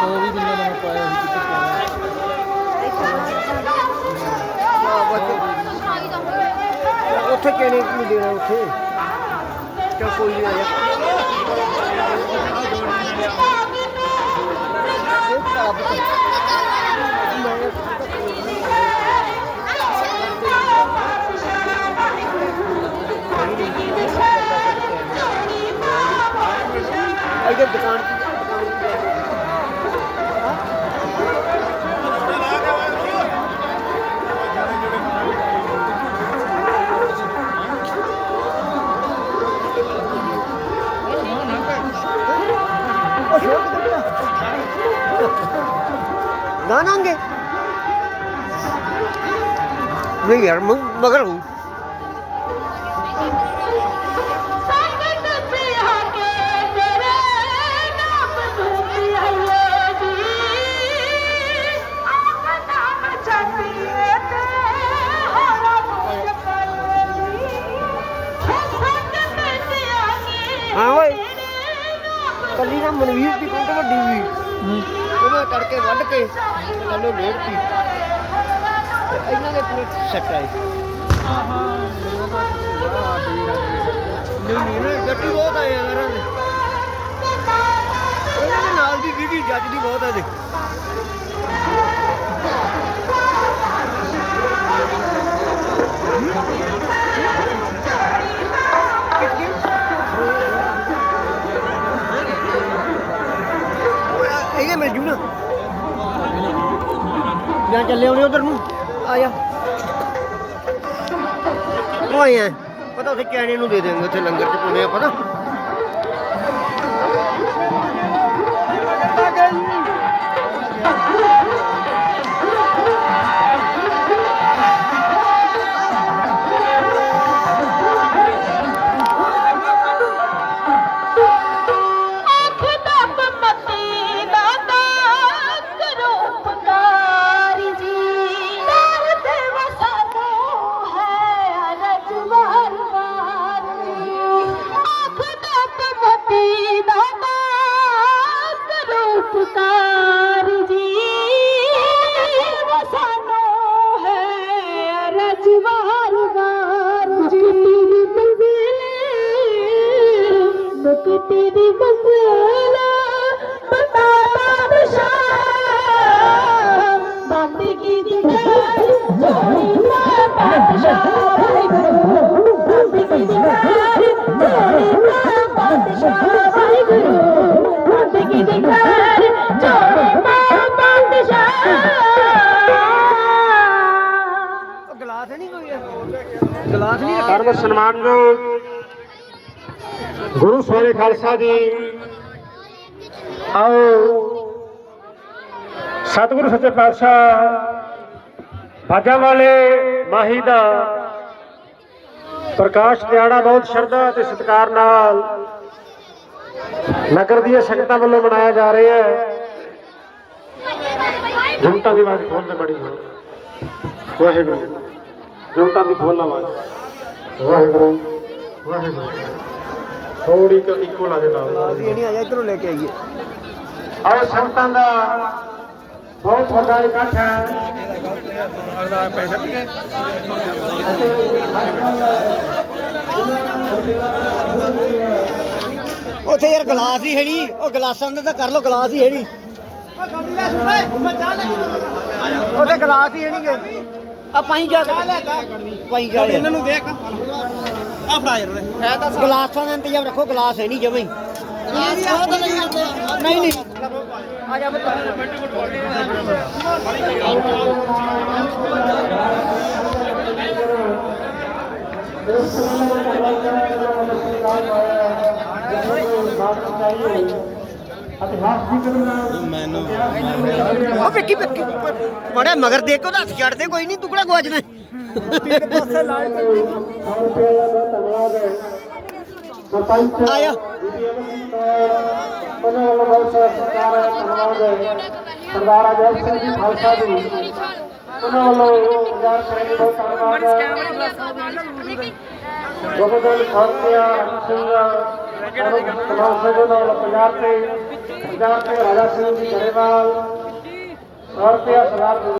100 ਵੀ ਬੰਦਾ ਨਵਾਂ ਪਾਇਆ ਸੀ ਕਿੱਥੇ ਪਾਇਆ ਉੱਥੇ ਕਿਹਨੇ ਕੀ ਦੇਣਾ ਉੱਥੇ? ਚਾ ਕੋਈ ਨਹੀਂ ਆਇਆ। ਅਜੇ ਦੁਕਾਨ ਉਹ ਨਾ ਨਹੀਂ ਯਾਰ ਮ- ਮਗਰ ਹੂੰ ਉਹਨੇ ਵੱਢ ਕੇ ਥੱਲੇ ਲੇੜਤੀ ਇਹਨਾਂ ਦੇ ਪੂਰੇ ਸੈੱਟ ਆਏ। ਨਹੀਂ ਨਹੀਂ ਨਾ ਗੱਡੀ ਬਹੁਤ ਆਏ ਆ ਯਾਰ ਇਹਨਾਂ ਦੇ ਨਾਲ ਦੀ ਵੀਡੀ ਜੱਜ ਦੀ ਬਹੁਤ ਆ ਦੇ ਇਹ ਮਿਲ ਜੂ ਨਾ ਜਾਂ ਚੱਲੇ ਆਉਣੇ ਉਧਰ ਨੂੰ। ਆ ਜਾ। ਉਹ ਆਏ ਆ। ਪਤਾ ਉੱਥੇ ਕੈਨੇ ਨੂੰ ਦੇ ਦੇਣਗੇ, ਉੱਥੇ ਲੰਗਰ ਚ ਪਾਉਣੇ ਆ, ਪਤਾ? ਮੁਕਤੀ ਦੀ ਮੰਜ਼ਿਲ ਬਤਾ ਬਾਦਸ਼ਾਹ ਬੰਦਗੀ ਦੀ ਘਰ ਜੋੜੀ ਨਾ ਬਾਦਸ਼ਾਹ ਵਾਹਿਗੁਰੂ ਬੰਦਗੀ ਦੀ ਘਰ ਜੋੜੀ ਨਾ ਬਾਦਸ਼ਾਹ ਵਾਹਿਗੁਰੂ ਬੰਦਗੀ ਦੀ ਘਰ ਜੋੜੀ ਨਾ ਬਾਦਸ਼ਾਹ ਉਹ ਗਲਾਸ ਨਹੀਂ ਕੋਈ ਗਲਾਸ ਨਹੀਂ ਰੱਖਿਆ। ਸਰਬ ਸਨਮਾਨਯੋਗ ਗੁਰੂ ਸੋਰੇ ਖਾਲਸਾ ਜੀ। ਆਓ। ਸਤਿਗੁਰੂ ਸੱਚੇ ਪਾਤਸ਼ਾਹ, ਬਾਜਾਂ ਵਾਲੇ ਮਾਹੀ ਦਾ ਪ੍ਰਕਾਸ਼ ਦਿਹਾੜਾ ਬਹੁਤ ਸ਼ਰਧਾ ਤੇ ਸਤਿਕਾਰ ਨਾਲ ਨਗਰ ਦੀਆਂ ਸੰਗਤਾਂ ਵੱਲੋਂ ਮਨਾਇਆ ਜਾ ਰਿਹਾ ਹੈ। ਜੁਮਟਾਂ ਦੀ ਆਵਾਜ਼ ਖੋਲ੍ਹ ਬੜੀ ਹੋ ਵਾਹਿਗੁਰੂ। ਜੁਮਟਾਂ ਦੀ ਖੋਲ੍ਹ ਆਵਾਜ਼। ਵਾਹਿਗੁਰੂ। ਵਾਹਿਗੁਰੂ। ਥੋੜੀ ਕੁ ਇੱਕੋ ਲਾ ਦੇ ਨਾਲ ਅਸੀਂ ਨਹੀਂ ਆਇਆ ਇਧਰੋਂ ਲੈ ਕੇ ਆਈਏ। ਆਓ ਸੰਗਤਾਂ ਦਾ ਬਹੁਤ ਵੱਡਾ ਇਕੱਠ ਹੈ। ਉੱਥੇ ਯਾਰ ਗਲਾਸ ਹੀ ਹੈ ਨਹੀਂ ਉਹ ਗਲਾਸਾਂ ਦਾ ਤਾਂ ਕਰ ਲੋ ਗਲਾਸ ਹੀ ਹੈ ਨਹੀਂ ਉਹਦੇ ਗਲਾਸ ਹੀ ਹੈ ਨਹੀਂ ਗੇ। ਆ ਪਾਈ ਜਾ ਪਾਈ ਜਾ ਇਹਨਾਂ ਨੂੰ ਦੇਖ। ਆ ਫੜਾ ਯਾਰ ਗਲਾਸਾਂ ਦਾ ਇੰਤਜ਼ਾਮ ਰੱਖੋ ਗਲਾਸ ਹੈ ਨਹੀਂ ਜਮੇ। ਨਹੀਂ ਨਹੀਂ ਆ ਜਾ ਬੱਤਾ ਉਹ ਵਿੱਕੀ ਵਿੱਕੀ ਮੜਾ ਮਗਰ ਦੇਖ ਉਹਦਾ ਹੱਥ ਛੱਡ ਦੇ ਕੋਈ ਨਹੀਂ ਟੁਕੜਾ ਗਵਾਜਣਾ ਆਇਆ ਉਹਨਾਂ ਵੱਲੋਂ ਬਹੁਤ ਸਾਰਾ ਸਤਿਕਾਰ ਹੈ ਧੰਨਵਾਦ ਹੈ ਸਰਦਾਰ ਅਜੈ ਸਿੰਘ ਜੀ ਖਾਲਸਾ ਜੀ ਉਹਨਾਂ ਵੱਲੋਂ ਸਰਦਾਰ ਸਿੰਘ ਬਹੁਤ ਧੰਨਵਾਦ ਹੈ ਗੋਬਿੰਦ ਖਾਲਸਿਆ ਸਿੰਘ ਸਮਾਜ ਸੇਵਕ ਨਾਲ ਪੰਜਾਬ ਤੇ ਪੰਜਾਬ ਦੇ ਰਾਜਾ ਸਿੰਘ ਜੀ ਗਰੇਵਾਲ 100 ਰੁਪਇਆ ਸਰਦਾਰ